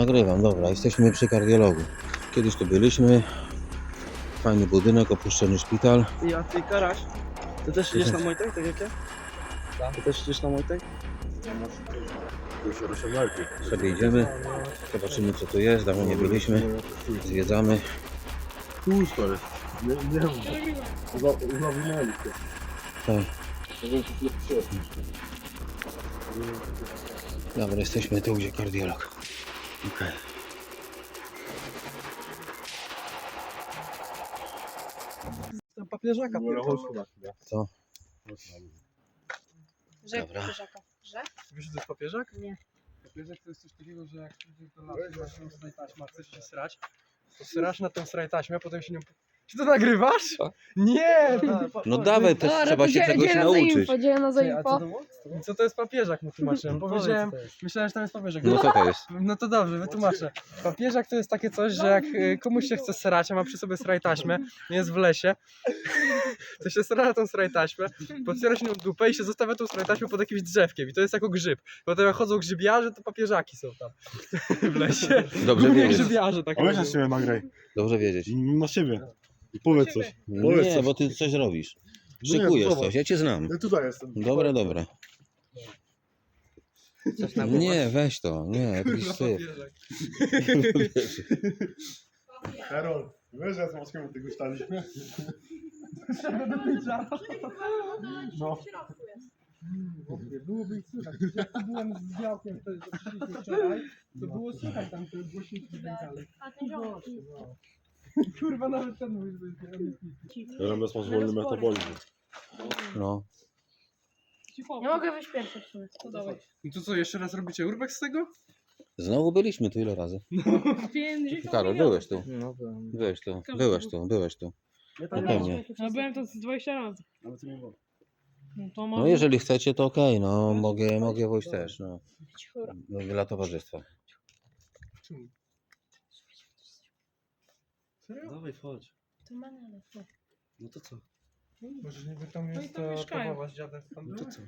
Nagrywam, dobra, jesteśmy przy kardiologu. Kiedyś tu byliśmy. Fajny budynek, opuszczony szpital. A ty Karaś, ty też idziesz na Mojtek, tak jak ja? Ty też idziesz na Mojtek? Sobie idziemy, zobaczymy co tu jest, dawno nie byliśmy. Zwiedzamy. Pusto jest. Nie, nie wiem. Za- Zawinęli się. Tak. Dobra, jesteśmy tu, gdzie kardiolog. Okej. Tam papieżaka Dobra, pierdolę. na. Co? Że Dobra. krzyżaka. Że? Wiesz, że to jest papieżak? Nie. Papieżak to jest coś takiego, że jak masz ją tutaj taśma, chcesz się srać, to srasz na tę sraj taśmę, a potem się nią... Czy to nagrywasz? Co? Nie! No dawaj, też trzeba się czegoś nauczyć. Podzielę za a co to było? Co to jest papieżak, mu tłumaczyłem. Powiedziałem, myślałem, że tam jest papieżak. No co to jest? No to dobrze, wytłumaczę. Papieżak to jest takie coś, że jak y, komuś się chce srać, a ma przy sobie sraj taśmę, jest w lesie, to się sra na tą sraj taśmę, podciera się nią dupę i się zostawia tą sraj taśmę pod jakimś drzewkiem i to jest jako grzyb. Potem jak chodzą grzybiarze, to papieżaki są tam w lesie. Dobrze Głównie wiedzieć. grzybiarze tak A weź na siebie nagraj. Dobrze wiedzieć. Na siebie. Powiedz coś. Powiedz Nie, coś. bo ty coś robisz. No nie, Szykujesz zobacz. coś, ja cię znam. Ja tutaj jestem. Dobra, dobra. Nie, weź to, nie, jakiś papieżak. Karol, wiesz, że z Moskiewą tego staliśmy? No. Byłoby ich słychać. Jak tu byłem z białkiem wtedy, to przyszliśmy wczoraj, to było słychać tam te głośniki i tak dalej. A ten ziom. Kurwa, nawet ten mówi, że jest niski. Ja bez wolny metabolizm. No, Nie mogę wyjść pierwszy w sumie. To dawaj. No to co, jeszcze raz robicie urbex z tego? znowu byliśmy tu ile razy? Karol, byłeś tu, No byłem. byłeś tu, byłeś tu, byłeś tu. Ja No pewnie. Ja byłem to z 20 razy. Ale to nie było. No to No jeżeli chcecie, to okej, no mogę, mogę wejść też, no. Dla towarzystwa. Czemu? Serio? Dawaj, chodź. To manele. No to co? Może niby tam No i jest tam ta mieszkają. kawowa z dziadem tam No to była? co?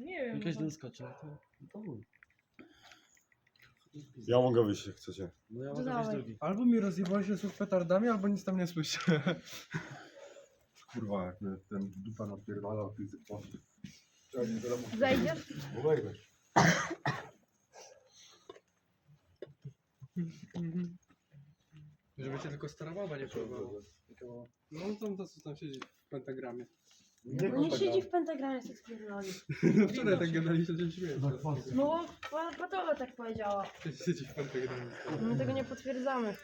Nie wiem. Jakaś no trzeba, to... No. Ja mogę wyjść, jak chcecie. No ja To mogę być dawaj. drugi. Albo mi rozjebałeś się słów petardami, albo nic tam nie słyszę. Kurwa, jak mnie ten dupa napierdala, ty z posty. Zajdziesz? Wejdziesz. Żeby cię tylko stara baba nie próbowała. No tam to co tam siedzi w pentagramie. Nie, No nie siedzi w pentagramie z spierdoli. No wczoraj tak gadaliście, że śmieję. No, pana Patowa tak powiedziała. Siedzi w pentagramie. My tego nie potwierdzamy.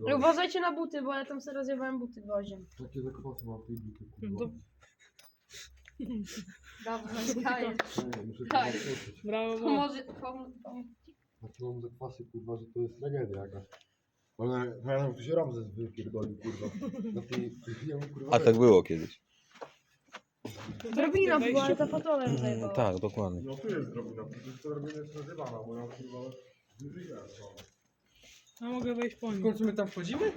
No, uważajcie na buty, bo ja tam sobie rozjebałem buty gwoździem. Takie zakwasy mam tej dupy, No to Dawaj, daję. Muszę Daj. brawo, brawo. Pomoże, pom, pom. Takie mam zakwasy, kurwa, że to jest tragedia jakaś. Ale pamiętam, tu się Ramzes wypierdolił, kurwa. Na tej, tej, kurwa, A tak było kiedyś. Drobina była, ale ta Patowa ją zajebała. Tak, dokładnie. No tu jest drobina, to drobina jest nazywana, bo ja kurwa wyżyłem. Ja mogę wejść po W nim. końcu my tam wchodzimy?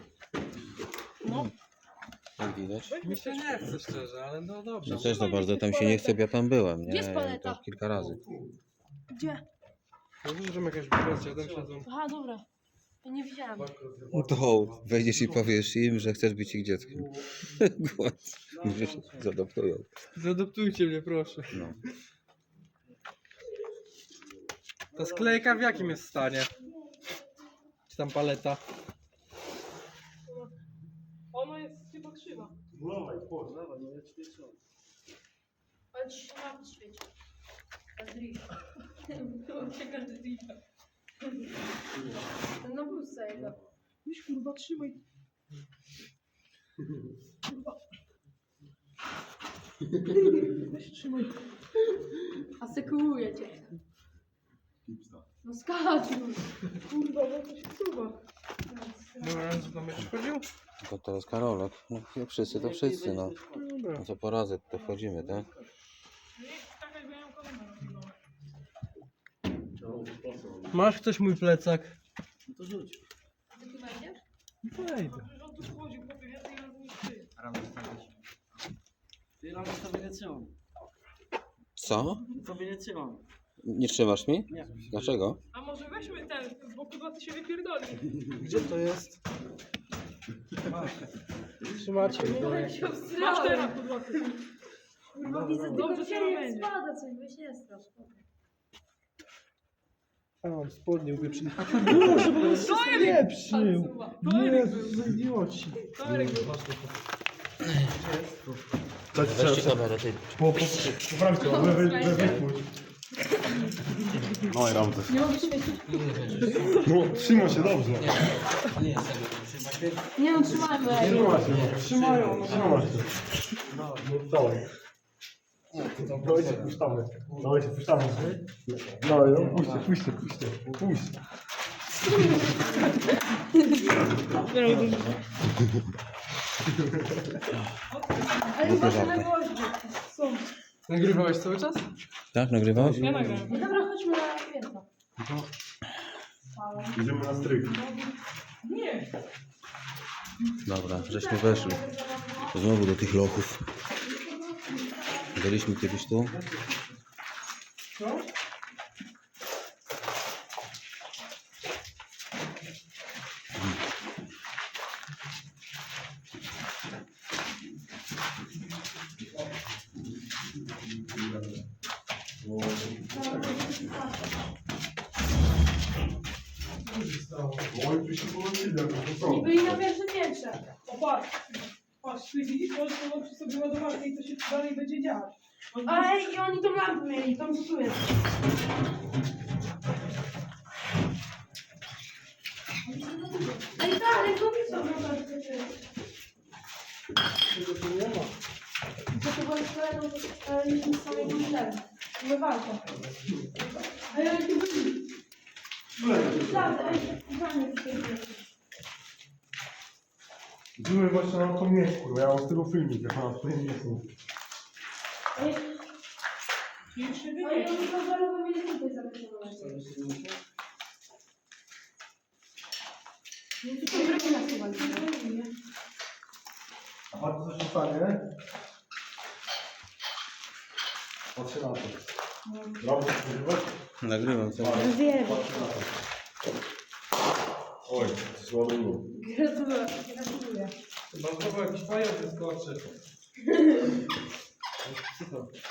No. Jak widać. Mi się nie chce szczerze, ale no dobrze. No też za bardzo tam się nie chce, bo ja tam byłem, nie? Gdzie jest paleta? To kilka razy. Gdzie? Dobrze, że jakaś baba z dziadem siedzą. Aha, dobra. Ja nie widziałam. To wejdziesz i powiesz im, że chcesz być ich dzieckiem. Głos. Zadoptują. Zadoptujcie mnie, proszę. No. Ta sklejka w jakim jest stanie? Czy tam paleta? Ono jest chyba krzywa. Dawaj, chodź. Dawaj, no ja ci nie trzymam. Ale ci się na świeci. Ucieka z drifta. No był sejda. Weź kurwa, trzymaj. Weź trzymaj. Asekuruję cię. No skacz już. Kurwa, bo to się. Dobra, co tam jeszcze chodził? To jest Karolek. No jak wszyscy, to wszyscy, no. Dobra. No co po razy to wchodzimy, tak? Nie, taka jak miałem Masz ktoś mój plecak? No to rzuć. Ty tu wejdziesz? Wejdę. Przecież on tu wchodził po więcej razy niż ty. Ty ramy sobie nie trzymam. Co? Sobie nie trzymam. Nie trzymasz mi? Nie. Dlaczego? A może weźmy ten, bo kurwa ty się wypierdoli. Gdzie to jest? Trzymacie mnie. Ja się Masz obsrałem. teraz kurwa. Kurwa, widzę Dobrze, tylko że będzie. spada coś, weź nie strasz. A mam spodnie upieprzone. Boże, bo on się spieprzył. Jezus, idioci. Był. Weźcie kamerę, ty. Po, po, poprawcie, wy, wy, wy, wypuść. No i Ramzes. Nie mogę świecić. No, trzyma się dobrze. Nie się. Nie no, trzymajmy. Trzyma się, no. Trzymają. Trzyma się. No, dawaj. Dawajcie, puszczamy. Dawajcie, puszczamy. Dawaj, no, puśćcie, puśćcie, puśćcie. Puść. Ale. Są. Nagrywałeś cały czas? Tak, nagrywałeś? Ja nagrałem. No dobra, chodźmy na święto. Idziemy na stryk. Nie. Dobra, żeśmy weszli. Znowu do tych lochów. Byliśmy kiedyś tu. Co? Oj, tu się połączyli, jak to I byli na pierwszym piętrze. O patrz. Patrz, ty widzisz, możesz połączyć sobie ładowarkę i to się dalej będzie działać. Ej, i oni tą lampę mieli, tam co tu jest. Ej, tak, ale to mi są Co to było kolejną, to nie z samego źle. Umywalkę. Ej, ale tu byli. Naprawdę, ej, fajnie tutaj jest. Były właśnie na to miejscu, kurwa. Ja mam z tego filmik, jak miejscu. Oni wybieg. oni to zaraz mieli tutaj. Nie, tylko drugi nasuwali. A patrz, co się stanie? Patrzcie na to. Brawo, nagrywać? Nagrywam co? Zjemy. Patrzcie na to. Oj, słabo. Gratuluję. Gratuluję. Chyba znowu jakiś fajer wyskoczy. Jaki tutaj.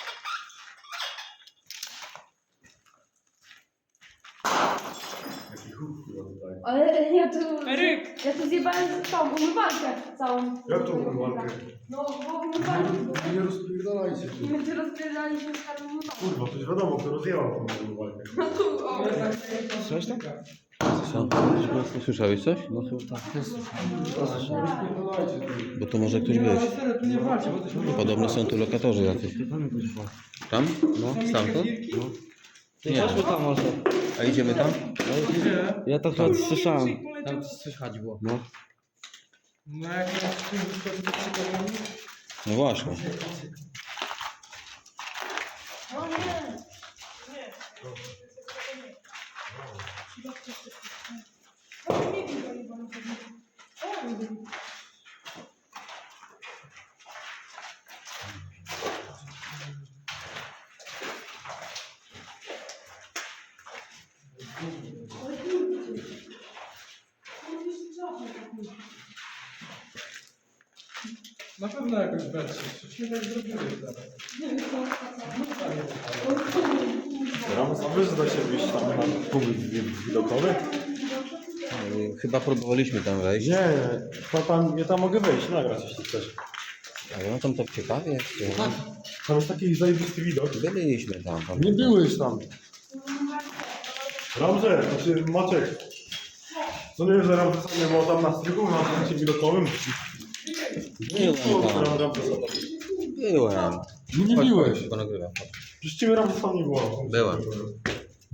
Ale ja tu... Eryk! Ja tu zjebałem tą umywalkę całą. Jak to umywalkę? No, bo umywalkę. Nie rozpierdalajcie się. my tu rozpierdaliśmy z karą umywalkę. Kurwa, to już wiadomo, kto rozjechał tą umywalkę. No tu, o. Coś tam? Co? Słyszałeś coś? No to tak, jest. Bo to może ktoś być. Podobno są tu lokatorzy jacyś. Tam? No, stamtąd? Ty Nie. chodźmy tam może. A idziemy tam? Ja to chyba słyszałem. Tam coś słychać było. No. No jak to. No właśnie. O nie. O, nie wiem, ale chyba na pewno. O, nie wiem. Na pewno jakoś będzie. Przecież tak zrobili teraz. Ramos, a wiesz, że da się wyjść tam na punkt widokowy? Yy, Chyba próbowaliśmy tam wejść. Nie, to tam, ja tam mogę wejść, nagrać jeśli chcesz. Ale no tam tak ciekawie jest. Tam jest taki zajebisty widok. Byliśmy tam. tam. Nie byłeś tam. Ramze, znaczy Maciek. Co nie, że Ramzesa nie było tam na strychu, na punkcie widokowym? Byłem tam. Byłem. Nie, nie Chodź, byłeś. Przecież ciebie Ramzesa nie było. Byłem.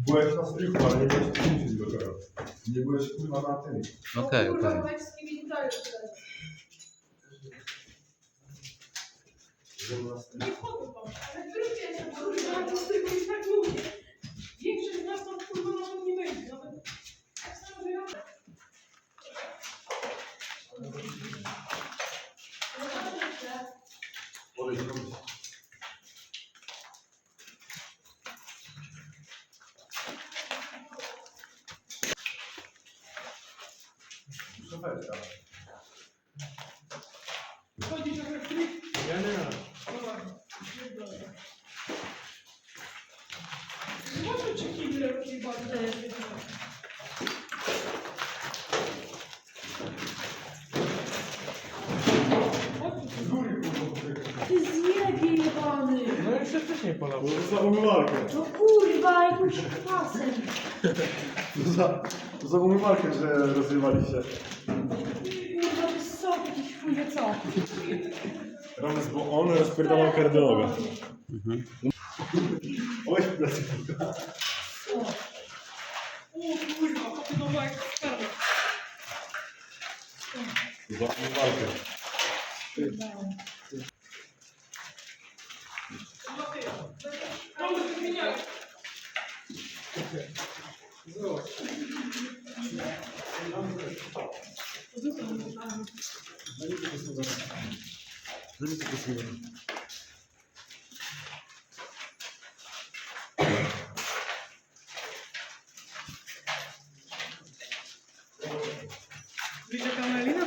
Byłeś na strychu, ale nie byłeś w widokowym. Nie byłeś kurwa na tym. Okej, okej. Nimi tutaj. Nie wchodzę tam. Ale który piętrze, kurwa, to z tego i tak lubię. Większość z nas tam kurwa nawet nie wejdzie. Nawet tak samo, że ja... Podejdź do mnie. szufeczka. Chodzisz o elektryk? Ja nie wiem. Zobaczmy, czy kibel robi bardzo. Ty zjebie jebany! No już się wcześniej polał. To za umywalkę. No kurwa, jakimś kwasem! To za, to za umywalkę, że rozrywaliście. Kurwa, to jest sok jakiś chuj wie co. Rames, bo on rozpierdalał kardiologa. Oj, plecy. O kurwa, kopytowa jak skarba. Za umywalkę. Mamy Widzicie kamelina?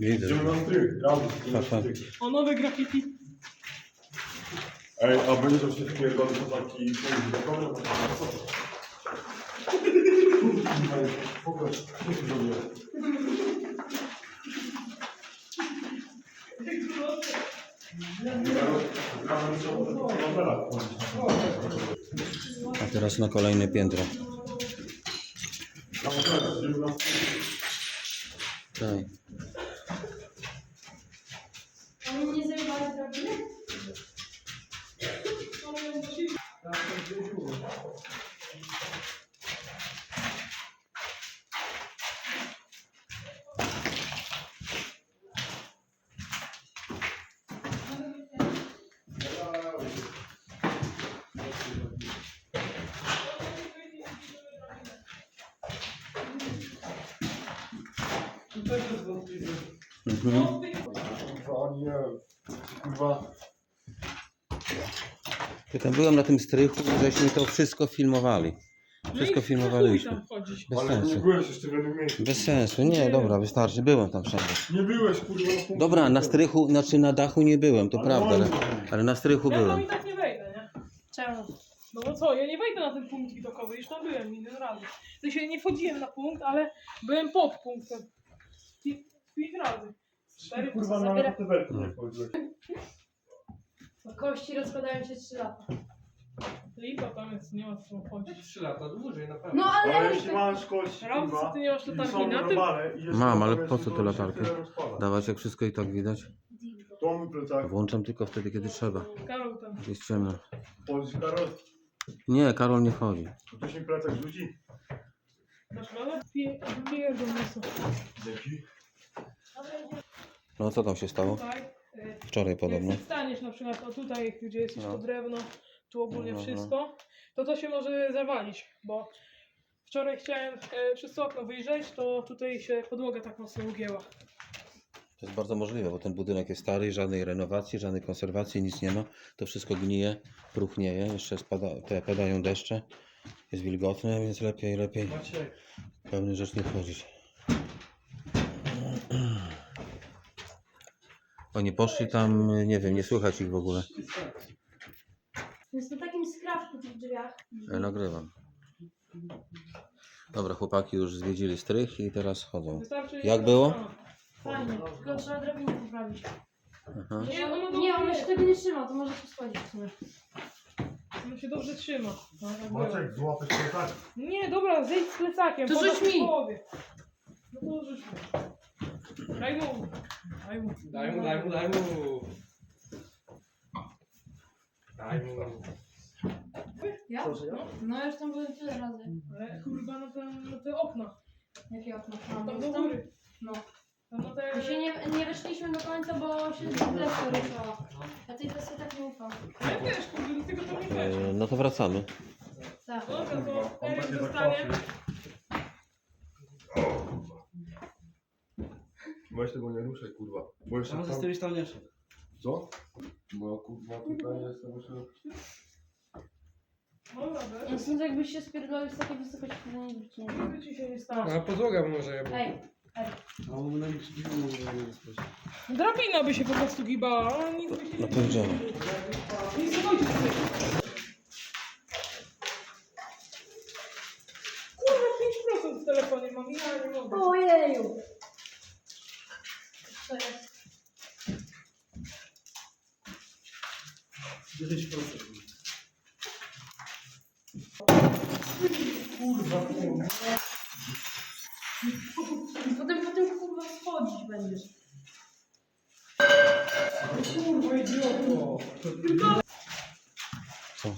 Widzę. Idziemy na strych. Rames, idziemy na Haha. strych. O nowe graffiti. Ej, a będziesz się wpierdolił to taki to? Pokaż, co tu zrobiłem? A teraz na kolejne piętro. Tak. Oni nie zajebali drabiny? Mhm. Kurwa, nie. Kurwa. Ja tam byłem na tym strychu, żeśmy to wszystko filmowali. Wszystko filmowaliśmy. Bez Ale nie sensu. byłeś jeszcze w jednym miejscu. Bez sensu. Nie, dobra, wystarczy. Byłem tam wszędzie. Nie byłeś, kurwa, na punkcie. Dobra, na strychu, znaczy na dachu nie byłem, to Ale prawda, ale, on- ale na strychu Ja tam byłem. i tak nie wejdę, nie? Czemu? No bo co, ja nie wejdę na ten punkt widokowy, już tam byłem milion razy. W sensie nie wchodziłem na punkt, ale byłem pod punktem. Pi- Pięć razy. Cztery Kurwa, Zabiera- na tabelki nie wchodziłeś. Kości rozkładają się 3 lata. Lipa tam jest, nie ma co chodzić. Trzy lata, dłużej na pewno. No ale... Ale jeśli masz kość, kurwa, ty nie masz i latarki są na tym? normalne i jeszcze Mam, ale po co te się latarki? Dawać jak wszystko i tak widać. To mi plecak. Włączam tylko wtedy, kiedy trzeba. Karol tam. Jest ciemno. Chodź, Karol. Nie, Karol nie chodzi. To mi plecak rzuci. No co tam się stało? Tutaj. Wczoraj podobno. Jak staniesz na przykład o tutaj, gdzie jest już No. to drewno, tu ogólnie No, no, no. wszystko, to to się może zawalić, bo wczoraj chciałem e, przez to okno wyjrzeć, to tutaj się podłoga tak mocno ugięła. To jest bardzo możliwe, bo ten budynek jest stary, żadnej renowacji, żadnej konserwacji, nic nie ma. To wszystko gnije, próchnieje, jeszcze spada, te padają deszcze. Jest wilgotne, więc lepiej, lepiej Maciek, pełny rzecz nie wchodzić. Oni poszli tam, nie wiem, nie słychać ich w ogóle. Jest na takim skrawku w tych drzwiach. Ja nagrywam. Dobra, chłopaki już zwiedzili strych i teraz chodzą. Wystarczy Jak było? Fajnie, tylko trzeba drabinę poprawić. Aha. Nie, ono Nie, dobrze ona się jest. tego nie trzyma, to może się schodzić w sumie. Ono się dobrze trzyma. No, tak było. Maciek, złapać plecak. Nie, dobra, zejdź z plecakiem. To rzuć mi. połowie. No to rzuć mi. Daj mu. Daj mu. daj mu, daj mu, daj mu. Daj mu. Ja? No już tam byłem tyle razy. Ale kurwa, no te, no te okna. Jakie okno? Tam Tam, do tam, góry. no. Tam na te... My się nie, nie weszliśmy do końca, bo się deska ruszała. Ja tej desce tak nie ufam. Ja też, kurde, do tego to nie też. E, No to wracamy. Tak. Dobra, to On Erik będzie zostanie. zakwasy. Weź tego nie ruszaj, kurwa. Bo jeszcze Tam tam... z tymi tam nie szedł. Co? Bo kurwa tutaj jestem jeszcze... Dobra, bez. Ja sądzę, jakbyś się spierdolił z takiej wysokości, to nie. Nic ci się nie stało. A podłoga może ja Ej, A nie spać. Drabina by się po prostu gibała, ale nic by się nie... powiedziałem. Nie słuchajcie sobie. Kurwa, 5% w telefonie mam, ja nie mogę. Ojeju. Co jest? 10%. Potem, potem kurwa schodzić będziesz. Kurwa, idioto. Co?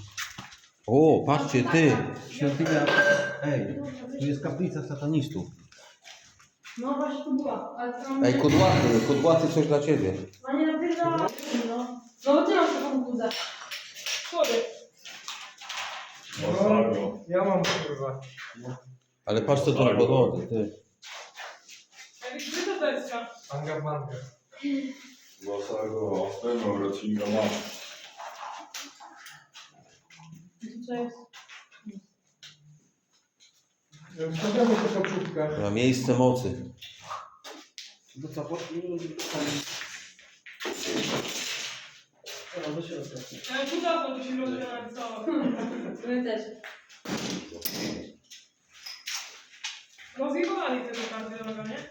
O, patrzcie, ty! Świątynia. Ej, tu jest kaplica satanistów. No właśnie tu była, ale tam... Ej, kudłaty, kudłaty coś dla ciebie. A nie napierdala, no. No bo ty masz taką. Sorry. No, ja mam kurwa. Ale patrz co tu na podłodze, ty. Deska? Anga manga. Wasego tego rocinga mam. Co jest? Wstawiamy tę koczówkę. To ma miejsce mocy. No co, poszli? O, do środka. Tu się rozwiązała. My też. Rozjebali tego kardiologa, nie?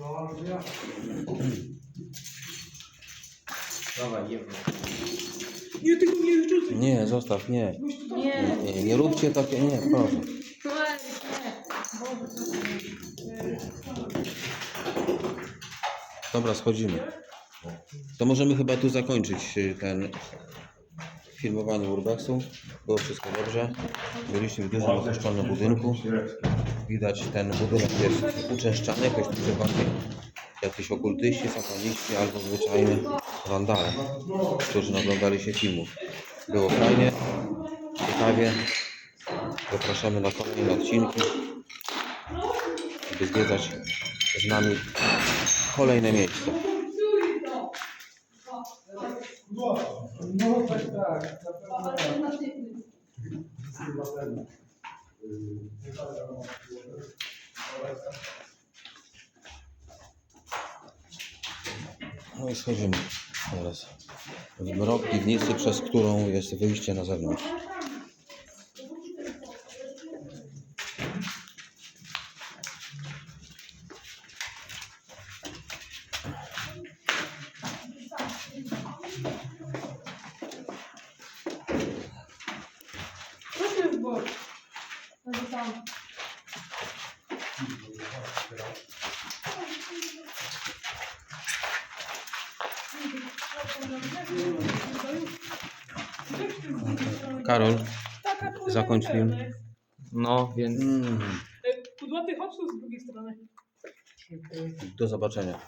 No, ja. Dawaj, jebno. Nie, tylko nie rzucaj. Nie, zostaw, nie. Nie. Nie, nie, nie róbcie takie, nie, proszę. Eryk, nie. Boże, co to jest? Dobra, schodzimy. To możemy chyba tu zakończyć y, ten filmowanie urbexu. Było wszystko dobrze. Byliśmy w dużym opuszczonym budynku. Widać ten budynek jest uczęszczany, jakoś tu bardziej jacyś okultyści, sataniści albo zwyczajni wandale, którzy naglądali się filmów. Było fajnie, ciekawie. Zapraszamy na kolejne odcinki, by zwiedzać z nami kolejne miejsca. Tak, tak. Na pewno. Ten. No i schodzimy teraz w mrok piwnicy, przez którą jest wyjście na zewnątrz. Karol, Taka kurwa Zakończ film. No, więc mm, Ej, Kudłaty, chodź tu z drugiej strony. do zobaczenia.